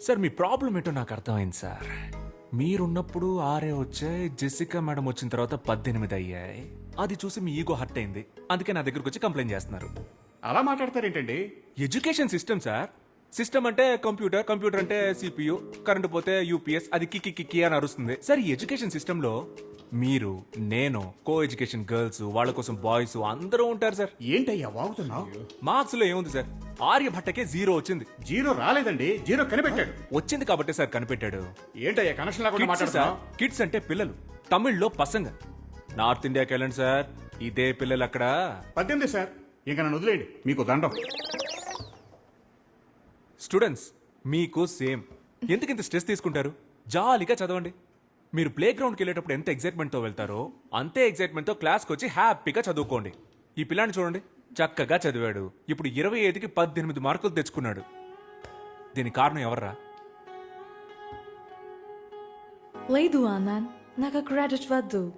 Sir మీ problem ఏంటో నాకు అర్థమైంది సార్. మీరున్నప్పుడు ఆరే వచ్చాయి జెసికా మేడం వచ్చిన తర్వాత పద్దెనిమిది అయ్యాయి. అది చూసి మీ ఈగో హర్ట్ అయింది. అందుకే నా దగ్గరకు వచ్చి కంప్లైంట్ చేస్తున్నారు. అలా మాట్లాడతారేంటండి? Education system sir. సిస్టమ్ అంటే కంప్యూటర్ కంప్యూటర్ అంటే సిపియు కరెంట్ పోతే యూపీఎస్ అది కిక్కి కిక్కి అని అరుస్తుంది. సార్ ఈ ఎడ్యుకేషన్ సిస్టమ్లో మీరు నేను కో ఎడ్యుకేషన్ గర్ల్స్ వాళ్ళ కోసం బాయ్స్ అందరూ ఉంటారు సార్ ఏంటయ్యా వాగుతున్నావు? మార్క్స్లో ఏముంది సార్ ఆర్యభట్టకే జీరో వచ్చింది. జీరో రాలేదండి జీరో కనిపెట్టాడు. వచ్చింది కాబట్టి సార్ కనిపెట్టాడు. ఏంటయ్యా కనెక్షన్ లేకుండా కిడ్స్ సార్ మాట్లాడుతున్నావు? కిడ్స్ అంటే పిల్లలు తమిళ్ళో పసంగ. నార్త్ ఇండియాకి వెళ్ళండి సార్ ఇదే పిల్లలు అక్కడ. పద్దెనిమిది సార్ ఇంకా నన్ను వదిలేయండి మీకు దండం. స్టూడెంట్స్ మీకు సేమ్ ఎందుకు ఇంత స్ట్రెస్ తీసుకుంటారు? జాలీగా చదవండి. మీరు ప్లే గ్రౌండ్కి వెళ్ళేటప్పుడు ఎంత ఎగ్జైట్మెంట్తో వెళ్తారో అంతే ఎగ్జైట్మెంట్తో క్లాస్కి వచ్చి హ్యాపీగా చదువుకోండి. ఈ పిల్లాన్ని చూడండి. చక్కగా చదివాడు. ఇప్పుడు ఇరవై ఐదుకి పద్దెనిమిది మార్కులు తెచ్చుకున్నాడు. దీనికి కారణం ఎవర్రా? లేదు ఆనంద్ నాకు క్రెడిట్ వద్దు.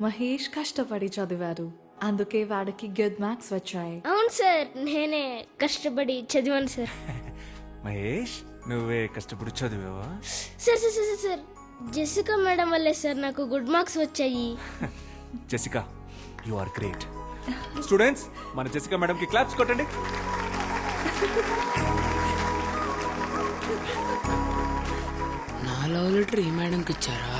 మహేష్ కష్టపడి చదివాడు. అందుకే వాడికి గుడ్ మార్క్స్ వచ్చాయి. అవును సార్ నేనే కష్టపడి చదివాను సార్. మహేష్ నువ్వే కష్టపడి చదివావా? Sir sir sir sir. Jessica madam వల్లే సార్ నాకు గుడ్ మార్క్స్ వచ్చాయి. Jessica you are great students మన జెసికా మేడంకి క్లాప్స్ కొట్టండి. నా లవ్ లెటర్ ఈ మేడంకి ఇచ్చారా?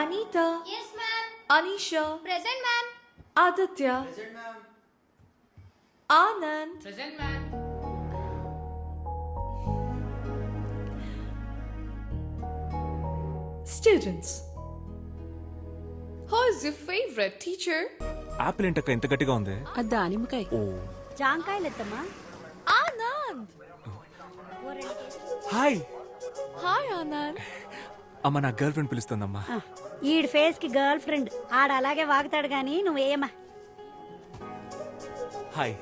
Anitha Anisha Aditya Anand Students, who is your favorite teacher? Apple ఏంటక్క ఇంత గట్టిగా ఉంది అది దానిమ్మకాయ ఓ జాంకాయలెత్తమ్మా Anand! Hi Hi, Anand. అమ్మ నా గర్ల్ ఫ్రెండ్ పిలుస్తుందమ్మా. ఈడి ఫేస్కి గర్ల్ ఫ్రెండ్. ఆడ అలాగే వాగుతాడు గాని నువ్వేయమ్మా హాయ్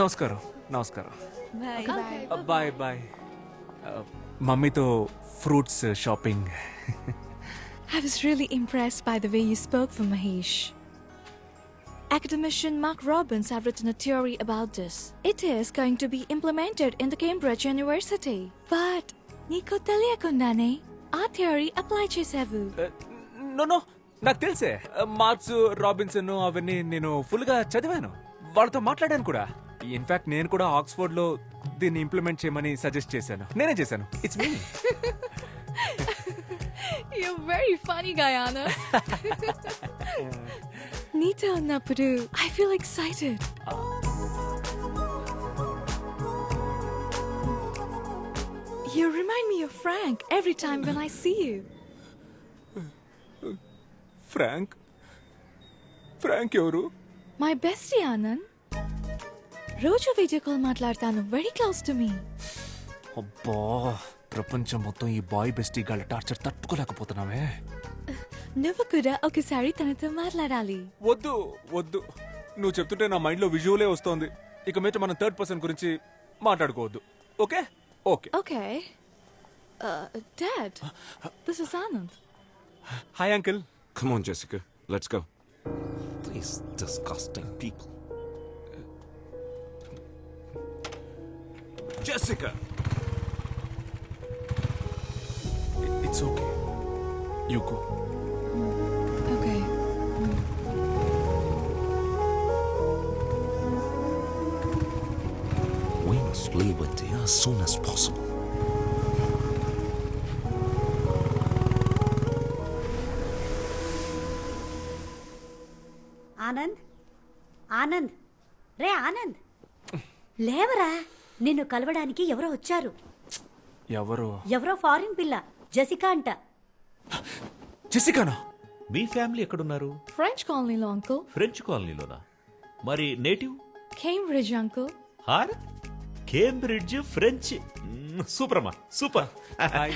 నమస్కారం నమస్కారం. Bye bye. మమ్మీతో fruits shopping I was really impressed by the way you spoke for Mahesh. Academician Mark Robbins have written a theory about this. It is going to be implemented in the Cambridge University. But నీకు తెలియకుండానే ఆ theory apply చేసావు no no నాకు తెలుసే marks Robinson అవన్నీ నేను ఫుల్గా చదివాను వాళ్ళతో మాట్లాడాను కూడా ఇన్ఫాక్ట్ నేను కూడా ఆక్స్ఫోర్డ్లో దీన్ని ఇంప్లిమెంట్ చేయమని సజెస్ట్ చేశాను నేనే చేశాను it's me You're very funny, Guyana. నీతో ఉన్నప్పుడు I feel excited. You remind me of Frank every time when I see you. Frank Frank ఎవరు My bestie Anand. రోజు వీడియో కాల్ మాట్లాడతాను వెరీ క్లోజ్ టు మీ అబ్బా ప్రపంచం మొత్తం ఈ boy bestie గాళ్ళ టార్చర్ తట్టుకోలేకపోతున్నావే నువ్వు కూడా ఒకసారి తనతో మాట్లాడాలి. వద్దు వద్దు. నువ్వు చెప్తుంటే నా మైండ్లో విజువలే వస్తోంది. ఇక మీద మనం థర్డ్ పర్సన్ గురించి మాట్లాడుకోవద్దు. Okay? Okay. Okay. Dad this is Anand hi uncle Come on, Jessica. Let's go. These disgusting people. Jessica! It's okay you go okay Leave India as soon as possible. Anand? Anand? రే ఆనంద్! లేవరా! నిన్ను కలవడానికి ఎవరో వచ్చారు. ఎవరు? ఎవరో foreign పిల్ల Jessica అంట. జెసికానా? మీ ఫ్యామిలీ ఎక్కడున్నారు? ఫ్రెంచ్ కాలనీలో అంకుల్ ఫ్రెంచ్ కాలనీలోనా మరి native? Cambridge uncle her Cambridge French. Super అమ్మా సూపర్. హాయ్.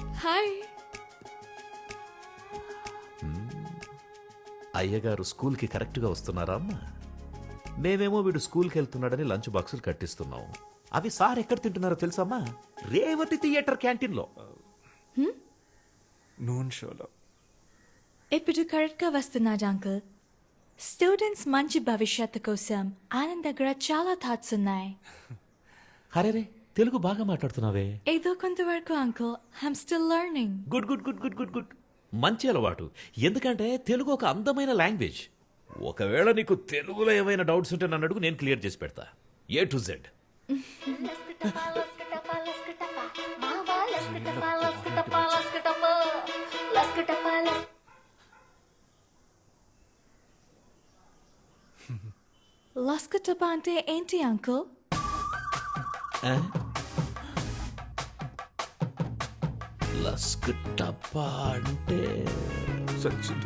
హాయ్. అయ్యగారు స్కూల్కి కరెక్ట్గా వస్తున్నారా అమ్మా? మేమేమో వీడు స్కూల్కి వెళ్తున్నాడని లంచ్ బాక్సులు కట్టిస్తున్నాం. అవి సార్ ఎక్కడ తింటున్నారో తెలుసమ్మా రేవతి థియేటర్ క్యాంటీన్లో. నూన్ షోలో. ఇప్పుడు కరెక్ట్గా వస్తున్నాడు అంకుల్. స్టూడెంట్స్ మంచి భవిష్యత్తు కోసం ఆయన దగ్గర చాలా థాట్స్ ఉన్నాయి. అరే తెలుగు బాగా మాట్లాడుతున్నావే. ఏదో కొంతవరకు uncle I'm still learning good good good good good good మంచి అలవాటు. ఎందుకంటే తెలుగు ఒక అందమైన లాంగ్వేజ్ ఒకవేళ నీకు తెలుగులో ఏమైనా డౌట్స్ ఉంటే నన్ను అడుగు నేను క్లియర్ చేసి పెడతా. ఏ టు జెడ్ లస్కటప అంటే ఏంటి అంకుల్ లస్క్ టప్పా అంటే సచిన్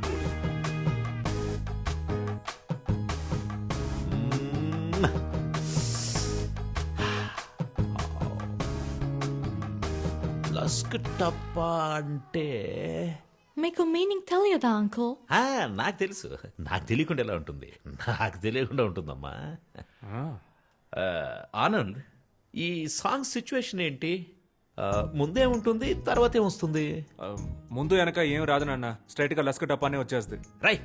లస్క్ టప్పా అంటే మీకు మీనింగ్ తెలియదా అంకుల్? ఆ, నాకు తెలుసు. నాకు తెలియకుండా ఎలా ఉంటుంది? నాకు తెలియకుండా ఉంటుందమ్మా. ఆ, ఆనంద్ ఈ సాంగ్ సిచ్యువేషన్ ఏంటి? ఆ, ముందే ఉంటుంది తర్వాత ఏమొస్తుంది ముందు వెనక ఏం రాదు నాన్న. స్ట్రైట్గా లస్క టపానే వచ్చేస్తుంది. రై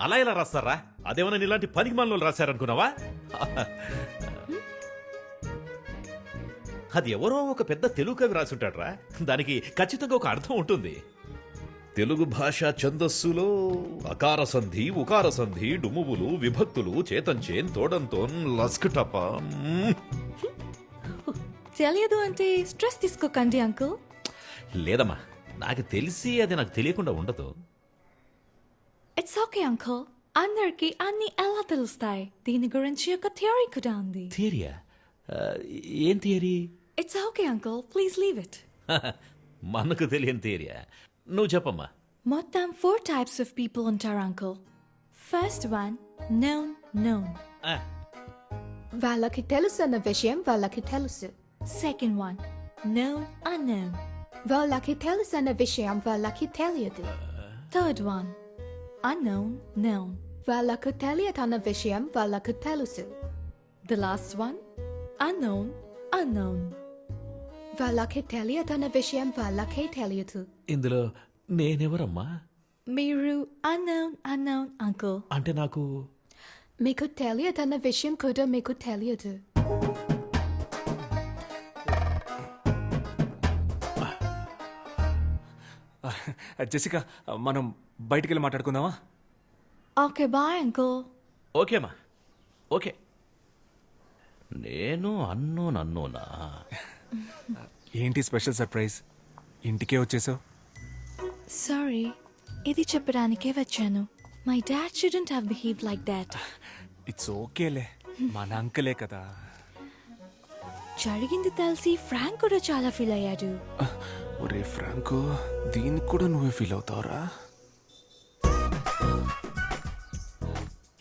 అలా ఎలా రాస్తారా? అదేమన్నా ఇలాంటి పనికి మనలో రాశారనుకున్నావా? అది ఎవరో ఒక పెద్ద తెలుగు కవి రాసుంటాడ్రా. దానికి ఖచ్చితంగా ఒక అర్థం ఉంటుంది. తెలుగు భాష ఛందస్సులో అకార సంధి ఉకార సంధి డుమువులు విభక్తులు చేతంచేన్ తోడంతోన్ లస్కటప. తెలియదు అంటే స్ట్రెస్ తీసుకోకండి అంకుల్. లేదమ్మా నాకు తెలిసి అది నాకు తెలియకుండా ఉండదు. It's okay uncle. అందరికి అన్ని ఎలా తెలుస్తాయి? దీని గురించి ఒక థియరీ కూడా ఉంది. థియరియా? ఏం theory? It's okay uncle. Please leave it మనకు తెలియని థియరియా? నువ్వు చెప్పమ్మా. మొత్తం ఫోర్ టైప్స్ ఆఫ్ పీపుల్ ఉంటారు uncle first one known known ఆ, వాళ్ళకి తెలుసు అన్న విషయం వాళ్ళకి తెలుసు. సెకండ్ వన్ నోన్ అన్నోన్ వాళ్ళకి తెలుసు అన్న విషయం వాళ్ళకి తెలియదు. థర్డ్ వన్ అన్నోన్ నోన్ వాళ్ళకు తెలియదు అన్న విషయం వాళ్ళకు తెలుసు. The last one unknown unknown వాళ్ళకి తెలియదు అన్న విషయం వాళ్ళకే తెలియదు ఇందులో నేనెవరమ్మా మీరు అన్నోన్ అన్నోన్ అంకుల్ అంటే నాకు మీకు తెలియదు అన్న విషయం కూడా మీకు తెలియదు జెసికా మనం బయటికి వెళ్ళి మాట్లాడుకుందామా ఓకే బాయ్ అంకుల్ ఓకేమ్మా ఓకే నేను అన్నోన్ అన్నోనా ఏంటి స్పెషల్ సర్ప్రైజ్? ఇంటికే వచ్చేసావు? సారీ ఇది చెప్పడానికే వచ్చాను. My dad shouldn't have behave like that it's ఓకేలే మన అంకలే కదా. జరిగింది తెలిసి ఫ్రాంక్ కూడా చాలా ఫీల్ అయ్యాడు. ఒరే ఫ్రాంకు దీనికి కూడా నువ్వే ఫీల్ అవుతావురా?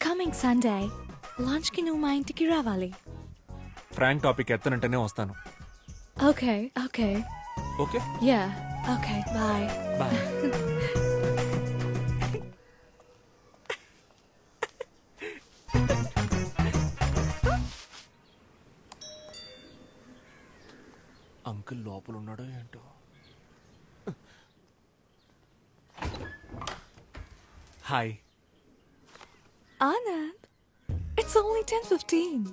కమింగ్ సండే లంచ్కి నువ్వు మా ఇంటికి రావాలి. ఫ్రాంక్ టాపిక్ ఎత్తనంటేనే వస్తాను. Okay okay okay yeah okay bye bye uncle లోపల ఉన్నాడో ఏంటో? Hi. Anand it's only ten fifteen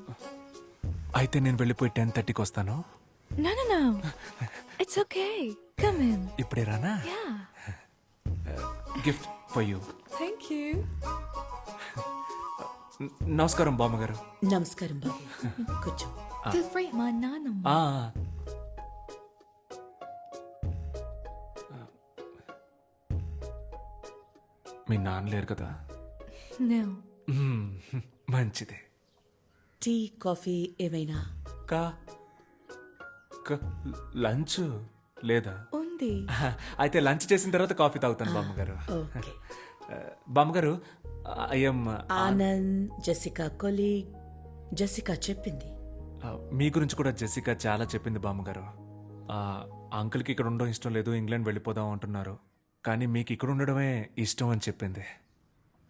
అయితే నేను వెళ్ళిపోయి టెన్ థర్టీకి వస్తాను. No, no, no. It's okay. Come in. ఇప్పుడే రానా Yeah. Gift for you Thank you. నమస్కారం బామ్మగారు నమస్కారం బాబు కూర్చో Feel free. మా నాన్నమ్మ ఆ. మీ నాన్న లేరు కదా No. మ్మ్. మంచిదే టీ కాఫీ ఏమైనా కా క- లంచ్ లేదా? ఉంది. అయితే లంచ్ చేసిన తర్వాత కాఫీ తాగుతాను బామ్మగారు. ఓకే. బామ్మగారు I'm Anand Jessica colleague Jessica చెప్పింది. మీ గురించి కూడా జెసికా చాలా చెప్పింది బామ్మగారు. ఆ, అంకుల్కి ఇక్కడ ఉండడం ఇష్టం లేదు ఇంగ్లాండ్ వెళ్ళిపోదాం అంటున్నారు. కానీ మీకు ఇక్కడ ఉండడమే ఇష్టం అని చెప్పింది.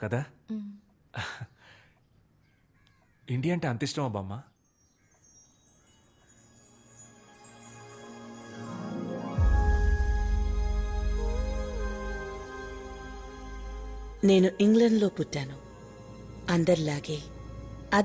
కదా? ఇండియా అంటే అంత ఇష్టమా బామ్మ? నేను ఇంగ్లండ్లో పుట్టాను. అందరిలాగే